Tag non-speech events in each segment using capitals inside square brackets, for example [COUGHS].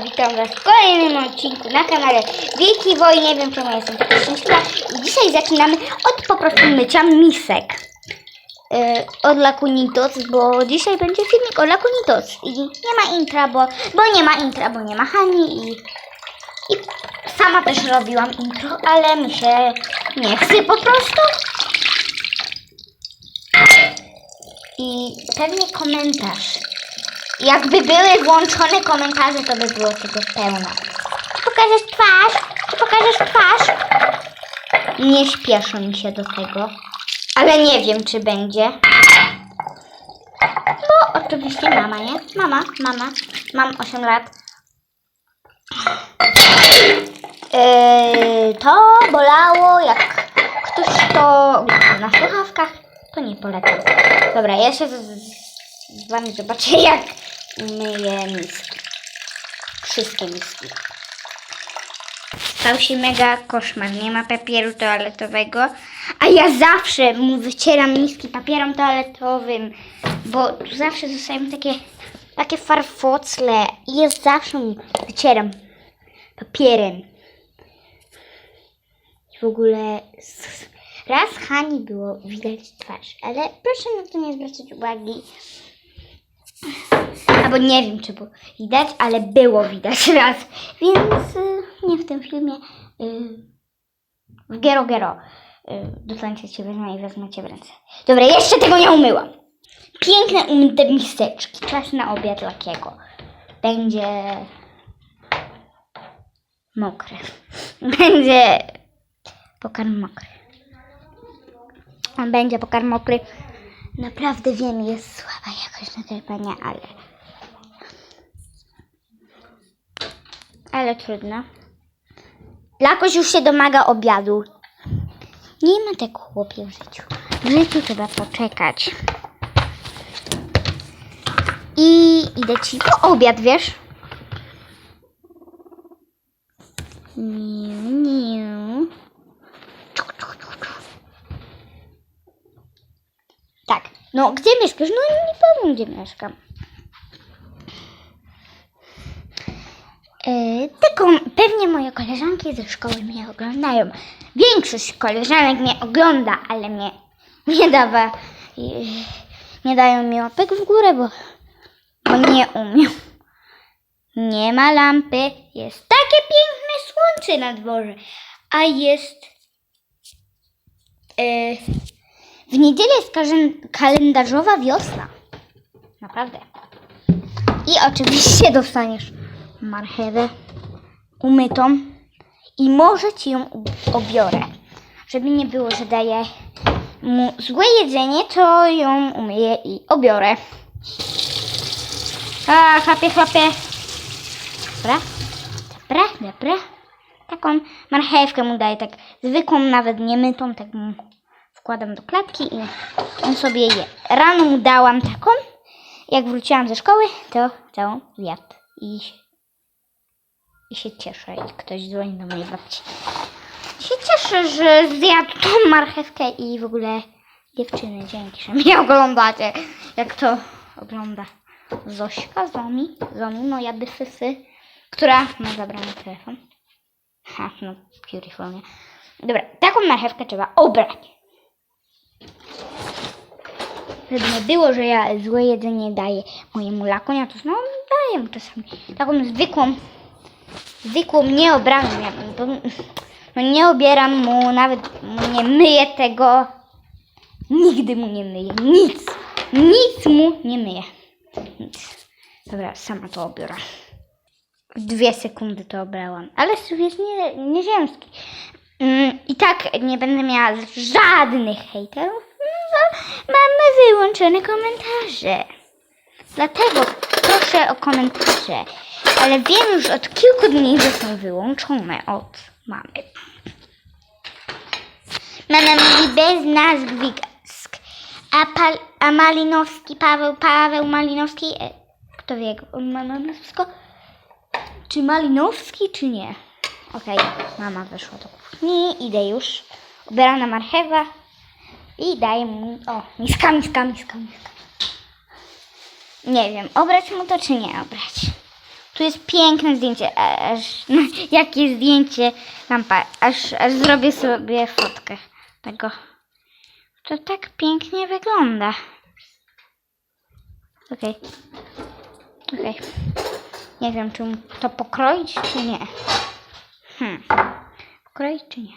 Witam Was w kolejnym odcinku na kanale Wielki Woj. Nie wiem czemu jestem taka szczęśliwa. I dzisiaj zaczynamy od po prostu mycia misek. Yy, od Lakunitos, bo dzisiaj będzie filmik o Lakunitos. I nie ma intra, bo, bo nie ma intra, bo nie ma Hani i, i sama też robiłam intro, ale mi się nie chce po prostu. I pewnie komentarz. Jakby były włączone komentarze, to by było tego pełno. Czy pokażesz twarz? Czy pokażesz twarz? Nie śpieszę mi się do tego. Ale nie wiem, czy będzie. Bo oczywiście mama, nie? Mama, mama. Mam 8 lat. Yy, to bolało, jak ktoś to na słuchawkach, to nie polecam. Dobra, ja się z, z wami zobaczę, [LAUGHS] jak myję miski. Wszystkie miski. Stał się mega koszmar. Nie ma papieru toaletowego, a ja zawsze mu wycieram miski papierem toaletowym, bo tu zawsze zostają takie, takie farfocle i ja zawsze mu wycieram papierem. I w ogóle raz Hani było widać twarz, ale proszę na to nie zwracać uwagi. Albo nie wiem, czy było widać, ale było widać [LAUGHS] raz. Więc y, nie w tym filmie. Y, w Gero Gero. Y, dostaniecie cię wezmę i wezmę cię w ręce. Dobra, jeszcze tego nie umyłam. Piękne umyte miseczki. Czas na obiad lakiego. Będzie [LAUGHS] mokry. Będzie pokarm mokry. On będzie pokarm mokry. Naprawdę wiem, jest słaba jakość nagrywania, ale... Ale trudno. Lakoś już się domaga obiadu. Nie ma tak chłopie w życiu. W życiu trzeba poczekać. I idę ci po obiad, wiesz? Niu, niu. Tak. No, gdzie mieszkasz? No, nie powiem, gdzie mieszkam. Yy, tylko pewnie moje koleżanki ze szkoły mnie oglądają. Większość koleżanek mnie ogląda, ale mnie [LAUGHS] nie dawa, yy, nie dają mi łapek w górę, bo, bo nie umiem. Nie ma lampy, jest takie piękne słońce na dworze, a jest yy, w niedzielę jest kalendarzowa wiosna. Naprawdę. I oczywiście dostaniesz marchewę umytą i może ci ją obiorę. Żeby nie było, że daję mu złe jedzenie, to ją umyję i obiorę. A, chlapie, chlapie. Dobra, dobra, dobra. Taką marchewkę mu daję, tak zwykłą, nawet nie mytą, tak wkładam do klatki i on sobie je. Rano mu dałam taką. Jak wróciłam ze szkoły, to całą zjadł i, i się cieszę. I ktoś dzwoni do mojej babci. Się cieszę, że zjadł tą marchewkę i w ogóle dziewczyny, dzięki, że mnie [LAUGHS] oglądacie. Jak to ogląda Zośka, Zomi, Zomi, moja byfysy, która ma zabrany telefon. Ha, no, beautiful, nie? Dobra, taką marchewkę trzeba obrać. Żeby nie było, że ja złe jedzenie daję mojemu lakonia, to no daję mu czasami. Taką zwykłą, zwykłą, nieobraną. Ja, to, no nie obieram mu, nawet mu nie myję tego. Nigdy mu nie myję. Nic. Nic mu nie myję. Nic. Dobra, sama to obiorę. Dwie sekundy to obrałam. Ale słów jest nie, nieziemski. Mm, I tak nie będę miała żadnych hejterów. No, mamy wyłączone komentarze. Dlatego proszę o komentarze. Ale wiem już od kilku dni, że są wyłączone od mamy. Mama mówi bez nazwisk. A, Pal, a Malinowski, Paweł, Paweł Malinowski, e, kto wie, jak on ma na nazwisko? Czy Malinowski, czy nie? Okej, mama wyszła do kuchni, idę już. Ubierana marchewa i daję mu, o, miska, miska, miska, miska. Nie wiem, obrać mu to, czy nie obrać. Tu jest piękne zdjęcie. Aż, jakie zdjęcie lampa. Aż, aż zrobię sobie fotkę tego. To tak pięknie wygląda. Okej. Okej. Nie wiem, czy to pokroić, czy nie. Hmm. Pokroić, czy nie?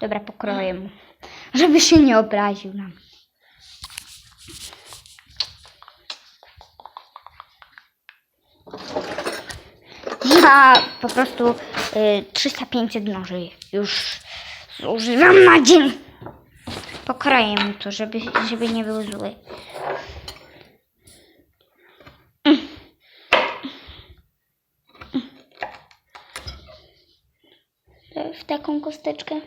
Dobra, pokroję mu. Żeby się nie obraził nam. Ja po prostu y, 300-500 noży już zużywam na dzień. Pokroję mu to, żeby, żeby nie był zły. w taką kosteczkę.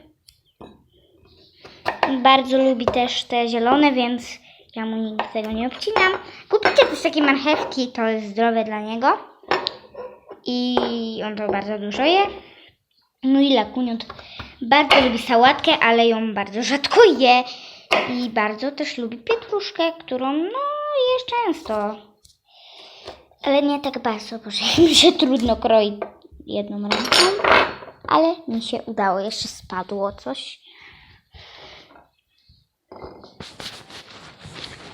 Bardzo lubi też te zielone, więc ja mu nigdy tego nie obcinam. Kupicie też takie marchewki, to jest zdrowe dla niego. I on to bardzo dużo je. No i lakuniot bardzo lubi sałatkę, ale ją bardzo rzadko je. I bardzo też lubi pietruszkę, którą no je często. Ale nie tak bardzo, bo [LAUGHS] mi się trudno kroi jedną ręką. Ale mi się udało, jeszcze spadło coś.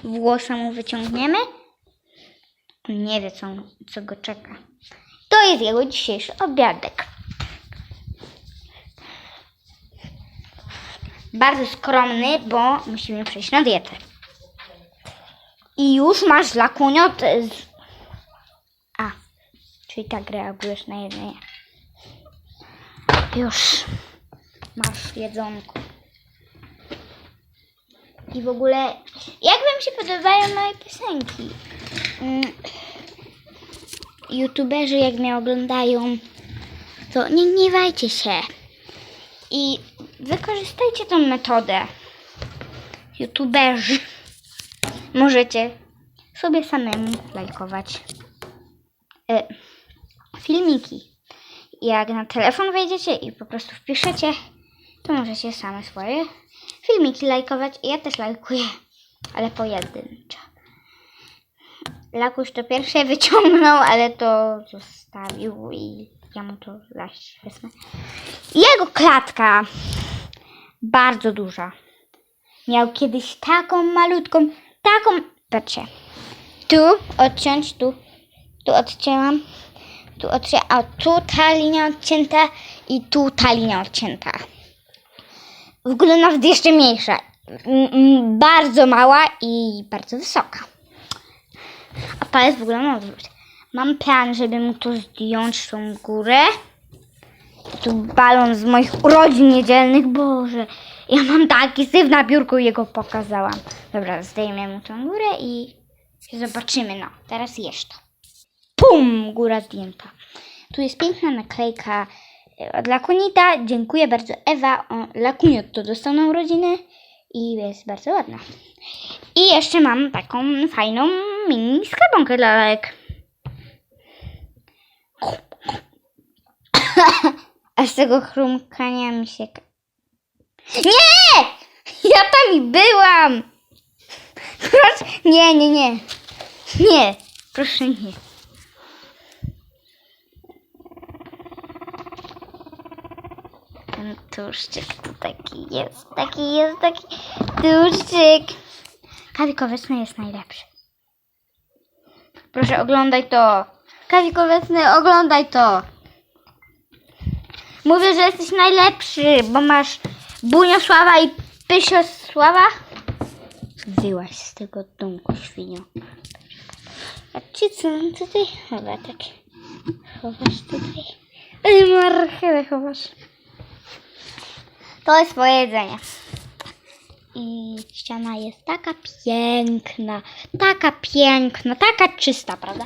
Włosa mu wyciągniemy. On nie wie, co, co go czeka. To jest jego dzisiejszy obiadek. Bardzo skromny, bo musimy przejść na dietę. I już masz lakuniot z... A, czyli tak reagujesz na jedzenie. Już masz jedzonko. I w ogóle, jak wam się podobają moje piosenki? Mm, YouTuberzy, jak mnie oglądają, to nie gniewajcie się. I wykorzystajcie tą metodę. YouTuberzy. Możecie sobie samemu lajkować e, filmiki. Jak na telefon wejdziecie i po prostu wpiszecie, to możecie same swoje filmiki lajkować. Ja też lajkuję, ale pojedynczo. Lakuś to pierwsze wyciągnął, ale to zostawił i ja mu to zaś wezmę. Jego klatka bardzo duża. Miał kiedyś taką malutką, taką, patrzcie, tu odciąć, tu, tu odcięłam, tu odcięłam, a tu ta linia odcięta i tu ta linia odcięta. W ogóle nawet jeszcze mniejsza. Bardzo mała i bardzo wysoka. A palec w ogóle na odwrót. Mam plan, żeby mu to zdjąć tą górę. Tu balon z moich urodzin niedzielnych. Boże, ja mam taki syf na biurku i jego pokazałam. Dobra, zdejmę mu tą górę i zobaczymy. No, teraz jeszcze. Pum! Góra zdjęta. Tu jest piękna naklejka od Lakunita. Dziękuję bardzo Ewa. O, Lakunit to dostał urodziny i jest bardzo ładna. I jeszcze mam taką fajną mini skarbonkę dla lalek. [COUGHS] A z tego chrumkania mi się... Nie! Ja tam byłam! Proszę, nie, nie, nie. Nie, proszę nie. Ten tłuszczyk tu taki jest, taki jest, taki tłuszczyk. Kawik owocny jest najlepszy. Proszę, oglądaj to. Kawik owocny, oglądaj to. Mówię, że jesteś najlepszy, bo masz Buniosława i Pysiosława. Wyłaś z tego domku, świnio. A ci co tutaj? Chyba tak. Chowasz tutaj. Marchewę chowasz. To jest moje jedzenie. I ściana jest taka piękna, taka piękna, taka czysta, prawda?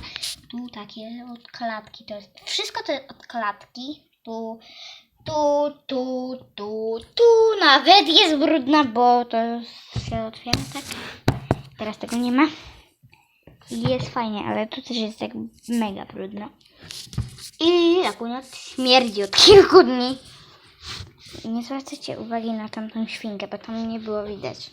Tu takie odkładki, to jest wszystko to jest odkładki. Tu, tu, tu, tu, tu nawet jest brudna, bo to się otwiera tak. Teraz tego nie ma. I jest fajnie, ale tu też jest tak mega brudno. I akurat śmierdzi od kilku dni. I nie zwracajcie uwagi na tamtą świnkę, bo tam nie było widać.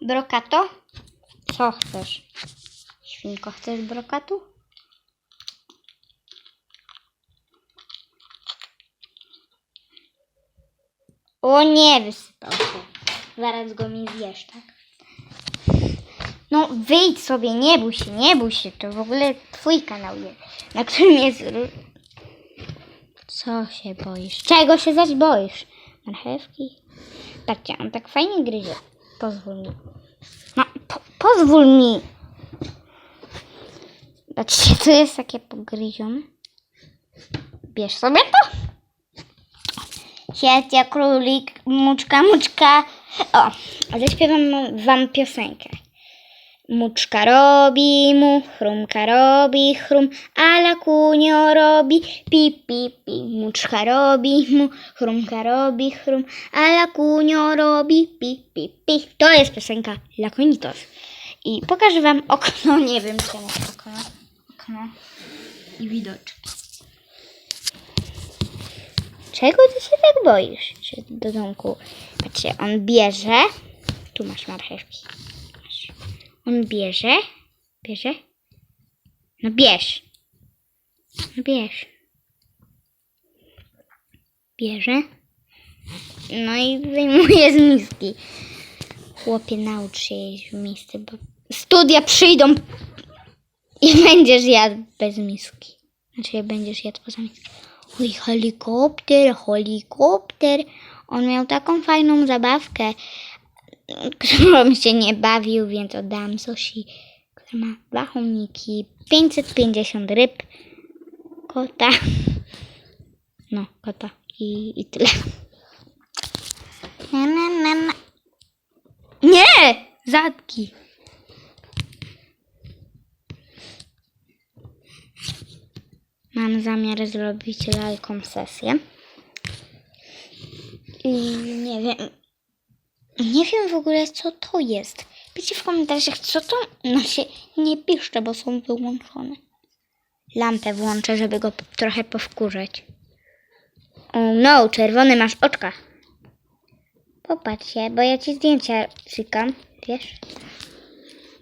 Brokato. Co chcesz? Świnko, chcesz brokatu? O nie, wysypał się. Zaraz go mi zjesz, tak? No wyjdź sobie, nie bój się, nie bój się. To w ogóle twój kanał jest, na którym jest... Co się boisz? Czego się zaś boisz? Marchewki? Patrzcie, on tak fajnie gryzie. Pozwól mi. No, po, pozwól mi. Patrzcie, tu jest takie pogryzione. Bierz sobie to. Siedź jak królik, muczka, muczka. O, zaśpiewam wam piosenkę. Muczka robi mu, chrumka robi chrum, a lakunio robi pi, pi, pi. Muczka robi mu, chrumka robi chrum, a lakunio robi pi, pi, pi. To jest piosenka Lakonitos. I pokażę wam okno, [LAUGHS] nie wiem czemu okno. Okno i widoczki. Czego ty się tak boisz? Się do domku. Patrzcie, on bierze. Tu masz marchewki. On bierze. Bierze. No bierz. No bierz. Bierze. No i wyjmuje z miski. Chłopie, naucz się jeść w misce, bo studia przyjdą i [LAUGHS] będziesz jadł bez miski. Znaczy będziesz jadł poza miską. Oj, helikopter, helikopter. On miał taką fajną zabawkę, którą się nie bawił, więc oddałam Zosi, która ma dwa chomiki, 550 ryb, kota, no, kota i, i tyle. Na, na, na, na. Nie! Zadki. Mam zamiar zrobić lalką sesję. I nie wiem. Nie wiem w ogóle co to jest. Piszcie w komentarzach co to. No się nie piszcie, bo są wyłączone. Lampę włączę, żeby go trochę powkurzać. O no, czerwony masz oczka. Popatrz się, bo ja ci zdjęcia cykam, wiesz?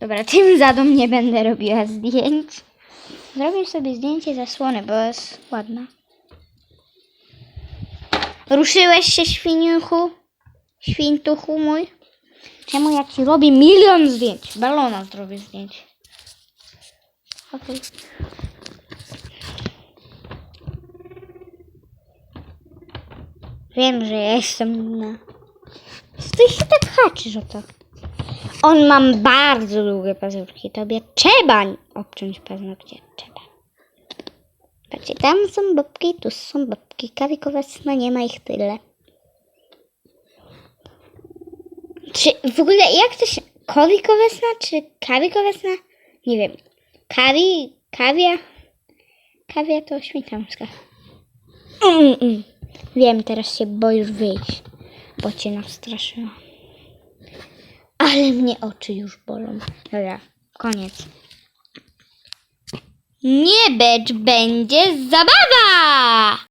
Dobra, [LAUGHS] tym zadą nie będę robiła zdjęć. Zrobię sobie zdjęcie zasłony, bo jest ładna. Ruszyłeś się, świniuchu? Świntuchu mój? Czemu ja ci robię milion zdjęć? Balona zrobię zdjęć. Okej. Wiem, że ja jestem na... Ty się tak haczysz o to? On mam bardzo długie pazurki. Tobie trzeba obciąć paznokcie. Trzeba. Patrzcie, tam są babki, tu są babki. Kawikowe sna nie ma ich tyle. Czy w ogóle jak to się... Kowikowe sna, czy kawikowe sna? Nie wiem. Kawi... Kawia... Kawia to śmietanska. Mm, mm. Wiem, teraz się boisz wyjść, bo cię nastraszyłam. Ale mnie oczy już bolą. Dobra, koniec. Nie becz, będzie zabawa!